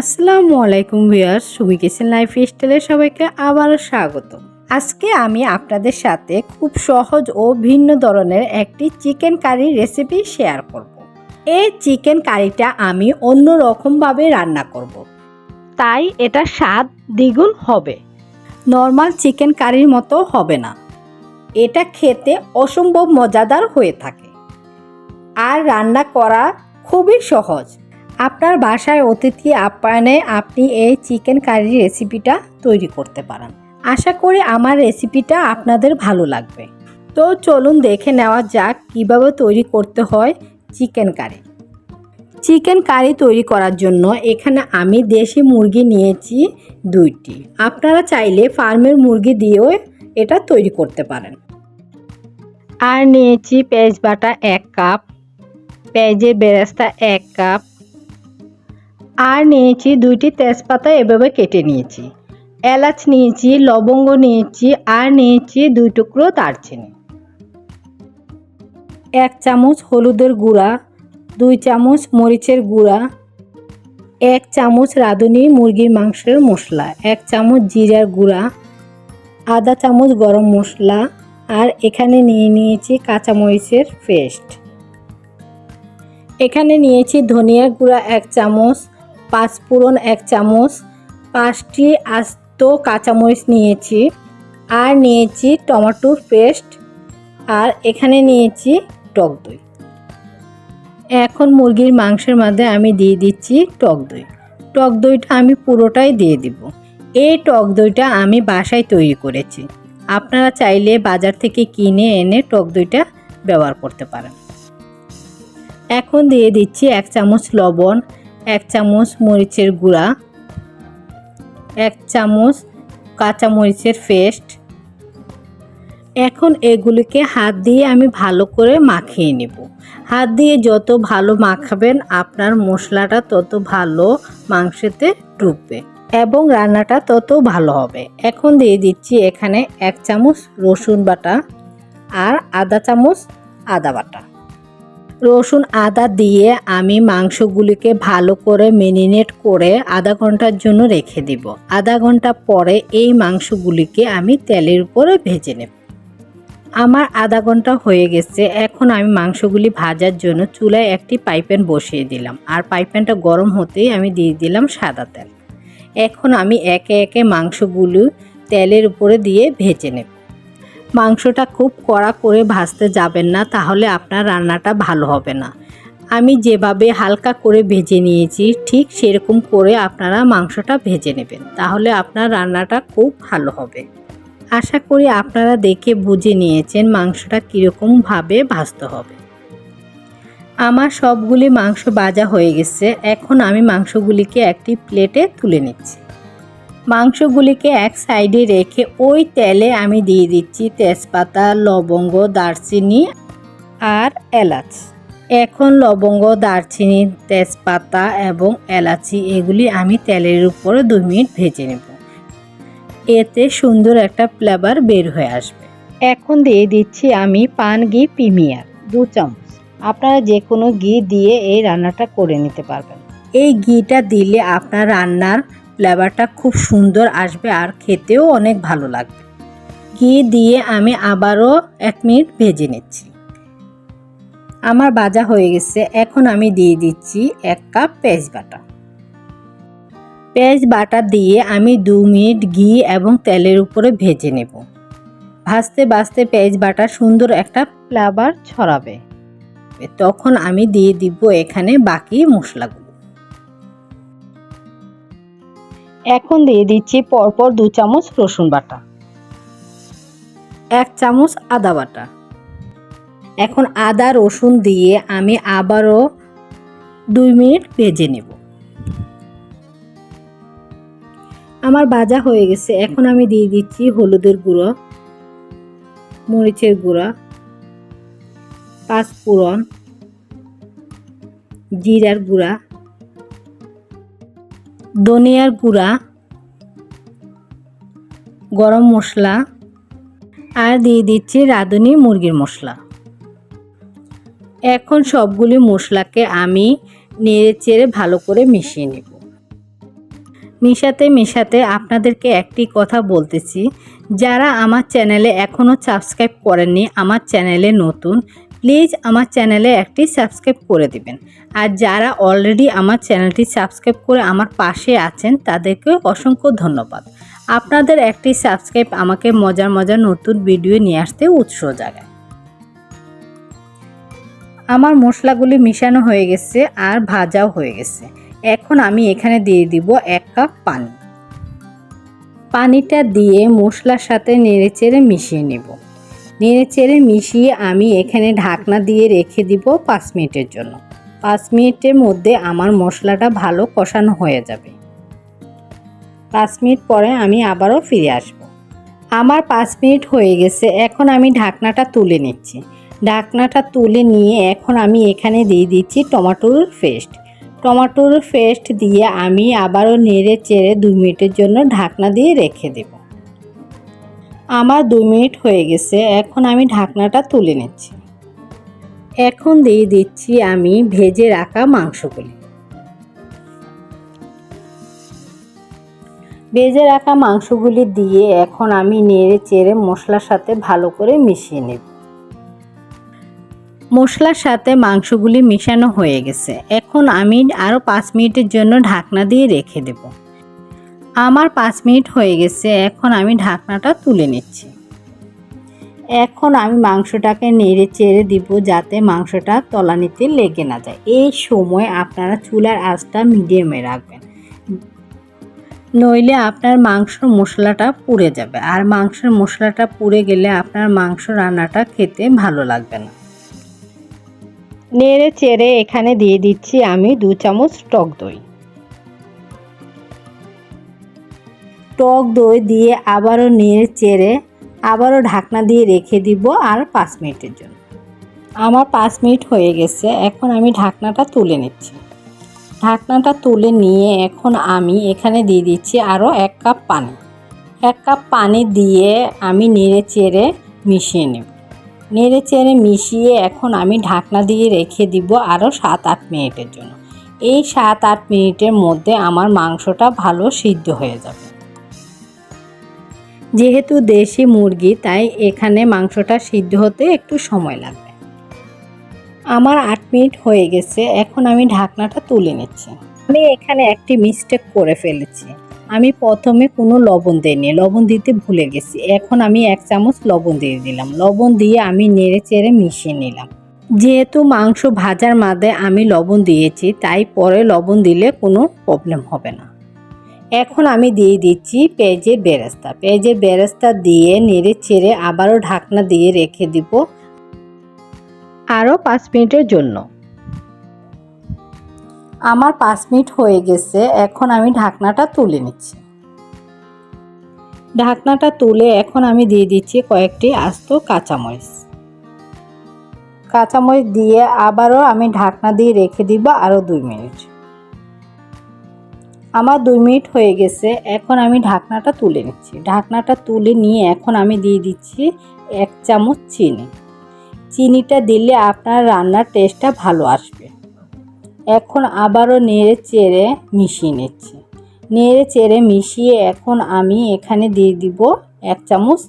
আসসালামু আলাইকুম viewers, Sumi kitchen life স্টাইলে সবাইকে আবারও স্বাগত। আজকে আমি আপনাদের সাথে খুব সহজ ও ভিন্ন ধরনের একটি চিকেন কারি রেসিপি শেয়ার করব। এই চিকেন কারিটা আমি অন্য রকমভাবে রান্না করব। তাই এটা স্বাদ দ্বিগুণ হবে। নর্মাল চিকেন কারির মতো হবে না। এটা খেতে অসম্ভব মজাদার হয়ে থাকে। আর রান্না করা খুবই সহজ। আপনার বাসায় অতিথি আপ্যায়নে আপনি এই চিকেন কারি রেসিপিটা তৈরি করতে পারেন। আশা করি আমার রেসিপিটা আপনাদের ভালো লাগবে। তো চলুন দেখে নেওয়া যাক কীভাবে তৈরি করতে হয় চিকেন কারি। চিকেন কারি তৈরি করার জন্য এখানে আমি দেশি মুরগি নিয়েছি দুইটি। আপনারা চাইলে ফার্মের মুরগি দিয়েও এটা তৈরি করতে পারেন। আর নিয়েছি পেঁয়াজ বাটা এক কাপ, পেঁয়াজের বেরেস্তা এক কাপ আর নিয়েছি দুইটি তেজপাতা এভাবে কেটে নিয়েছি। এলাচ নিয়েছি, লবঙ্গ নিয়েছি, আর নিয়েছি দুই টুকরো দারচিনি। এক চামচ হলুদের গুঁড়া, দুই চামচ মরিচের গুঁড়া, এক চামচ রাঁধুনি মুরগির মাংসের মশলা, এক চামচ জিরার গুঁড়া, আধা চামচ গরম মশলা, আর এখানে নিয়ে নিয়েছি কাঁচামরিচের পেস্ট। এখানে নিয়েছি ধনিয়ার গুঁড়া এক চামচ পাঁচফোড়ন এক চামচ, পাঁচটি আস্ত কাঁচামরিচ নিয়েছি। আর নিয়েছি টমেটোর পেস্ট। আর এখানে নিয়েছি টক দই। এখন মুরগির মাংসের মধ্যে আমি দিয়ে দিচ্ছি টক দই। টক দইটা আমি পুরোটাই দিয়ে দিব। এই টক দইটা আমি বাসায় তৈরি করেছি। আপনারা চাইলে বাজার থেকে কিনে এনে টক দইটা ব্যবহার করতে পারেন। এখন দিয়ে দিচ্ছি এক চামচ লবণ এক চামচ মরিচের গুঁড়া, এক চামচ কাঁচা মরিচের পেস্ট। এখন এগুলিকে হাত দিয়ে আমি ভালো করে মাখিয়ে নেব। হাত দিয়ে যত ভালো মাখাবেন, আপনার মশলাটা তত ভালো মাংসেতে ঢুকবে এবং রান্নাটা তত ভালো হবে। এখন দিয়ে দিচ্ছি এখানে এক চামচ রসুন বাটা আর আধা চামচ আদা বাটা। রসুন আদা দিয়ে আমি মাংসগুলিকে ভালো করে মেরিনেট করে আধা ঘণ্টার জন্য রেখে দিব। আধা ঘণ্টা পরে এই মাংসগুলিকে আমি তেলের উপরে ভেজে নেব। আমার আধা ঘণ্টা হয়ে গেছে, এখন আমি মাংসগুলি ভাজার জন্য চুলায় একটি পাইপ্যান বসিয়ে দিলাম আর পাইপ্যানটা গরম হতেই আমি দিয়ে দিলাম সাদা তেল। এখন আমি একে একে মাংসগুলো তেলের উপরে দিয়ে ভেজে নেব। মাংসটা খুব কড়া করে ভাজতে যাবেন না, তাহলে আপনার রান্নাটা ভালো হবে না। আমি যেভাবে হালকা করে ভেজে নিয়েছি, ঠিক সেরকম করে আপনারা মাংসটা ভেজে নেবেন, তাহলে আপনার রান্নাটা খুব ভালো হবে। আশা করি আপনারা দেখে বুঝে নিয়েছেন মাংসটা কীরকমভাবে ভাজতে হবে। আমার সবগুলি মাংস বাজা হয়ে গেছে, এখন আমি মাংসগুলিকে একটি প্লেটে তুলে নিচ্ছি। মাংসগুলিকে এক সাইডে রেখে ওই তেলে আমি দিয়ে দিচ্ছি তেজপাতা, লবঙ্গ, দারচিনি আর এলাচ। এখন লবঙ্গ, দারচিনি, তেজপাতা এবং এলাচি এগুলি আমি তেলের উপরে দুই মিনিট ভেজে নেব। এতে সুন্দর একটা ফ্লেভার বের হয়ে আসবে। এখন দিয়ে দিচ্ছি আমি পান ঘি প্রিমিয়ার দু চামচ। আপনারা যে কোনো ঘি দিয়ে এই রান্নাটা করে নিতে পারবেন। এই ঘিটা দিলে আপনার রান্নার ফ্লেভারটা খুব সুন্দর আসবে আর খেতেও অনেক ভালো লাগবে। ঘি দিয়ে আমি আবারও এক মিনিট ভেজে নিচ্ছি। আমার ভাজা হয়ে গেছে। এখন আমি দিয়ে দিচ্ছি এক কাপ পেঁয়াজ বাটা। পেঁয়াজ বাটা দিয়ে আমি দু মিনিট ঘি এবং তেলের উপরে ভেজে নেব। ভাজতে ভাজতে পেঁয়াজ বাটা সুন্দর একটা ফ্লেভার ছড়াবে। তখন আমি দিয়ে দিব এখানে বাকি মশলাগুলো। এখন দিয়ে দিচ্ছি পরপর দু চামচ রসুন বাটা। এক চামচ আদা বাটা। এখন আদা, রসুন দিয়ে আমি আবারও দুই মিনিট ভেজে নেব। আমার ভাজা হয়ে গেছে। এখন আমি দিয়ে দিচ্ছি হলুদের গুঁড়ো, মরিচের গুঁড়া, পাঁচফোড়ন, জিরার গুঁড়া ধনিয়ার গুঁড়া, গরম মশলা আর দিয়ে দিচ্ছি রাঁধুনি মুরগির মশলা। এখন সবগুলি মশলাকে আমি নেড়ে চেড়ে ভালো করে মিশিয়ে নেব। মিশাতে মিশাতে আপনাদেরকে একটি কথা বলতেছি, যারা আমার চ্যানেলে এখনও সাবস্ক্রাইব করেননি, আমার চ্যানেলে নতুন প্লিজ আমার চ্যানেলে একটি সাবস্ক্রাইব করে দিবেন। আর যারা অলরেডি আমার চ্যানেলটি সাবস্ক্রাইব করে আমার পাশে আছেন তাদেরকে অসংখ্য ধন্যবাদ। আপনাদের একটি সাবস্ক্রাইব আমাকে মজার মজার নতুন ভিডিও নিয়ে আসতে উৎস জাগায়। আমার মশলাগুলি মিশানো হয়ে গেছে আর ভাজাও হয়ে গেছে। এখন আমি এখানে দিয়ে দিব এক কাপ পানি। পানিটা দিয়ে মশলার সাথে নেড়েচেড়ে মিশিয়ে নেব। নেড়েচেড়ে মিশিয়ে আমি এখানে ঢাকনা দিয়ে রেখে দিব পাঁচ মিনিটের জন্য। পাঁচ মিনিটের মধ্যে আমার মশলাটা ভালো কষানো হয়ে যাবে। পাঁচ মিনিট পরে আমি আবারও ফিরে আসব। আমার পাঁচ মিনিট হয়ে গেছে, এখন আমি ঢাকনাটা তুলে নিচ্ছি। ঢাকনাটা তুলে নিয়ে এখন আমি এখানে দিয়ে দিচ্ছি টমাটোর পেস্ট। টমাটোর পেস্ট দিয়ে আমি আবারও নেড়ে চেড়ে দু মিনিটের জন্য ঢাকনা দিয়ে রেখে দেব। আমার দুই মিনিট হয়ে গেছে, এখন আমি ঢাকনাটা তুলে নিচ্ছি। এখন দিয়ে দিচ্ছি আমি ভেজে রাখা মাংসগুলি। ভেজে রাখা মাংসগুলি দিয়ে এখন আমি নেড়ে চেড়ে মশলার সাথে ভালো করে মিশিয়ে নেব। মশলার সাথে মাংসগুলি মেশানো হয়ে গেছে, এখন আমি আরও পাঁচ মিনিটের জন্য ঢাকনা দিয়ে রেখে দেব। আমার পাঁচ মিনিট হয়ে গেছে, এখন আমি ঢাকনাটা তুলে নিচ্ছি। এখন আমি মাংসটাকে নেড়ে চেড়ে দিব যাতে মাংসটা তলানিতে লেগে না যায়। এই সময় আপনারা চুলার আঁচটা মিডিয়ামে রাখবেন। নইলে আপনার মাংসর মশলাটা পুড়ে যাবে। আর মাংসের মশলাটা পুড়ে গেলে আপনার মাংস রান্নাটা খেতে ভালো লাগবে না। নেড়ে চেড়ে এখানে দিয়ে দিচ্ছি আমি দু চামচ টক দই। টক দই দিয়ে আবারও নেড়ে চেড়ে আবারও ঢাকনা দিয়ে রেখে দিব আর পাঁচ মিনিটের জন্য। আমার পাঁচ মিনিট হয়ে গেছে, এখন আমি ঢাকনাটা তুলে নিচ্ছি। ঢাকনাটা তুলে নিয়ে এখন আমি এখানে দিয়ে দিচ্ছি আরও এক কাপ পানি। এক কাপ পানি দিয়ে আমি নেড়ে চেড়ে মিশিয়ে নেব। নেড়ে চেড়ে মিশিয়ে এখন আমি ঢাকনা দিয়ে রেখে দিব আরও সাত আট মিনিটের জন্য। এই সাত আট মিনিটের মধ্যে আমার মাংসটা ভালো সিদ্ধ হয়ে যাবে। যেহেতু দেশি মুরগি, তাই এখানে মাংসটা সিদ্ধ হতে একটু সময় লাগবে। আমার আট মিনিট হয়ে গেছে, এখন আমি ঢাকনাটা তুলে নিচ্ছি। আমি এখানে একটি মিস্টেক করে ফেলেছি। আমি প্রথমে কোনো লবণ দিইনি, লবণ দিতে ভুলে গেছি। এখন আমি এক চামচ লবণ দিয়ে দিলাম। লবণ দিয়ে আমি নেড়ে চেড়ে মিশিয়ে নিলাম। যেহেতু মাংস ভাজার মাঝে আমি লবণ দিয়েছি, তাই পরে লবণ দিলে কোনো প্রবলেম হবে না। এখন আমি দিয়ে দিচ্ছি পেঁয়াজের বেরেস্তা। পেঁয়াজের বেরেস্তা দিয়ে নেড়ে ছেড়ে আবারও ঢাকনা দিয়ে রেখে দিব আরও পাঁচ মিনিটের জন্য। আমার পাঁচ মিনিট হয়ে গেছে, এখন আমি ঢাকনাটা তুলে নিচ্ছি। ঢাকনাটা তুলে এখন আমি দিয়ে দিচ্ছি কয়েকটি আস্ত কাঁচামরিচ। কাঁচামরিচ দিয়ে আবারও আমি ঢাকনা দিয়ে রেখে দিব আরও দুই মিনিট। আমার দুই মিনিট হয়ে গেছে, এখন আমি ঢাকনাটা তুলে নিচ্ছি। ঢাকনাটা তুলে নিয়ে এখন আমি দিয়ে দিচ্ছি এক চামচ চিনি। চিনিটা দিলে আপনার রান্নার টেস্টটা ভালো আসবে। এখন আবারও নেড়ে চেড়ে মিশিয়ে নিচ্ছি। নেড়ে চেড়ে মিশিয়ে এখন আমি এখানে দিয়ে দিব এক চামচ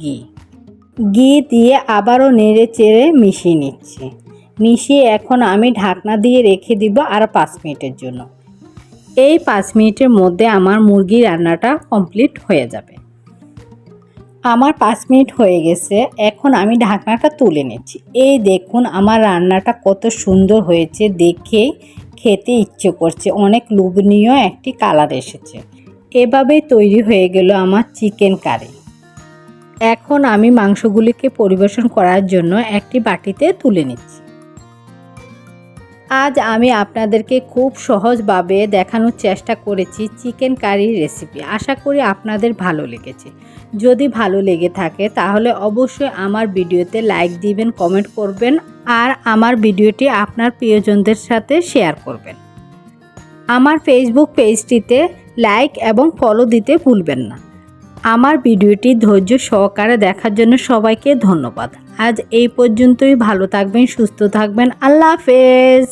ঘি। ঘি দিয়ে আবারও নেড়ে চেড়ে মিশিয়ে নিচ্ছি। মিশিয়ে এখন আমি ঢাকনা দিয়ে রেখে দিব আর পাঁচ মিনিটের জন্য। এই পাঁচ মিনিটের মধ্যে আমার মুরগি রান্নাটা কমপ্লিট হয়ে যাবে। আমার পাঁচ মিনিট হয়ে গেছে, এখন আমি ঢাকনাটা তুলে নিচ্ছি। এই দেখুন, আমার রান্নাটা কত সুন্দর হয়েছে দেখে খেতে ইচ্ছে করছে। অনেক লোভনীয় একটি কালার এসেছে। এভাবেই তৈরি হয়ে গেল আমার চিকেন কারি। এখন আমি মাংসগুলিকে পরিবেশন করার জন্য একটি বাটিতে তুলে নিচ্ছি। আজ আমি আপনাদেরকে খুব সহজভাবে দেখানোর চেষ্টা করেছি চিকেন কারির রেসিপি। আশা করি আপনাদের ভালো লেগেছে। যদি ভালো লেগে থাকে, তাহলে অবশ্যই আমার ভিডিওতে লাইক দিবেন, কমেন্ট করবেন আর আমার ভিডিওটি আপনার প্রিয়জনদের সাথে শেয়ার করবেন। আমার ফেসবুক পেজটিতে লাইক এবং ফলো দিতে ভুলবেন না। আমার ভিডিওটি ধৈর্য সহকারে দেখার জন্য সবাইকে ধন্যবাদ। আজ এই পর্যন্তই, ভালো থাকবেন, সুস্থ থাকবেন, আল্লাহ হাফেজ।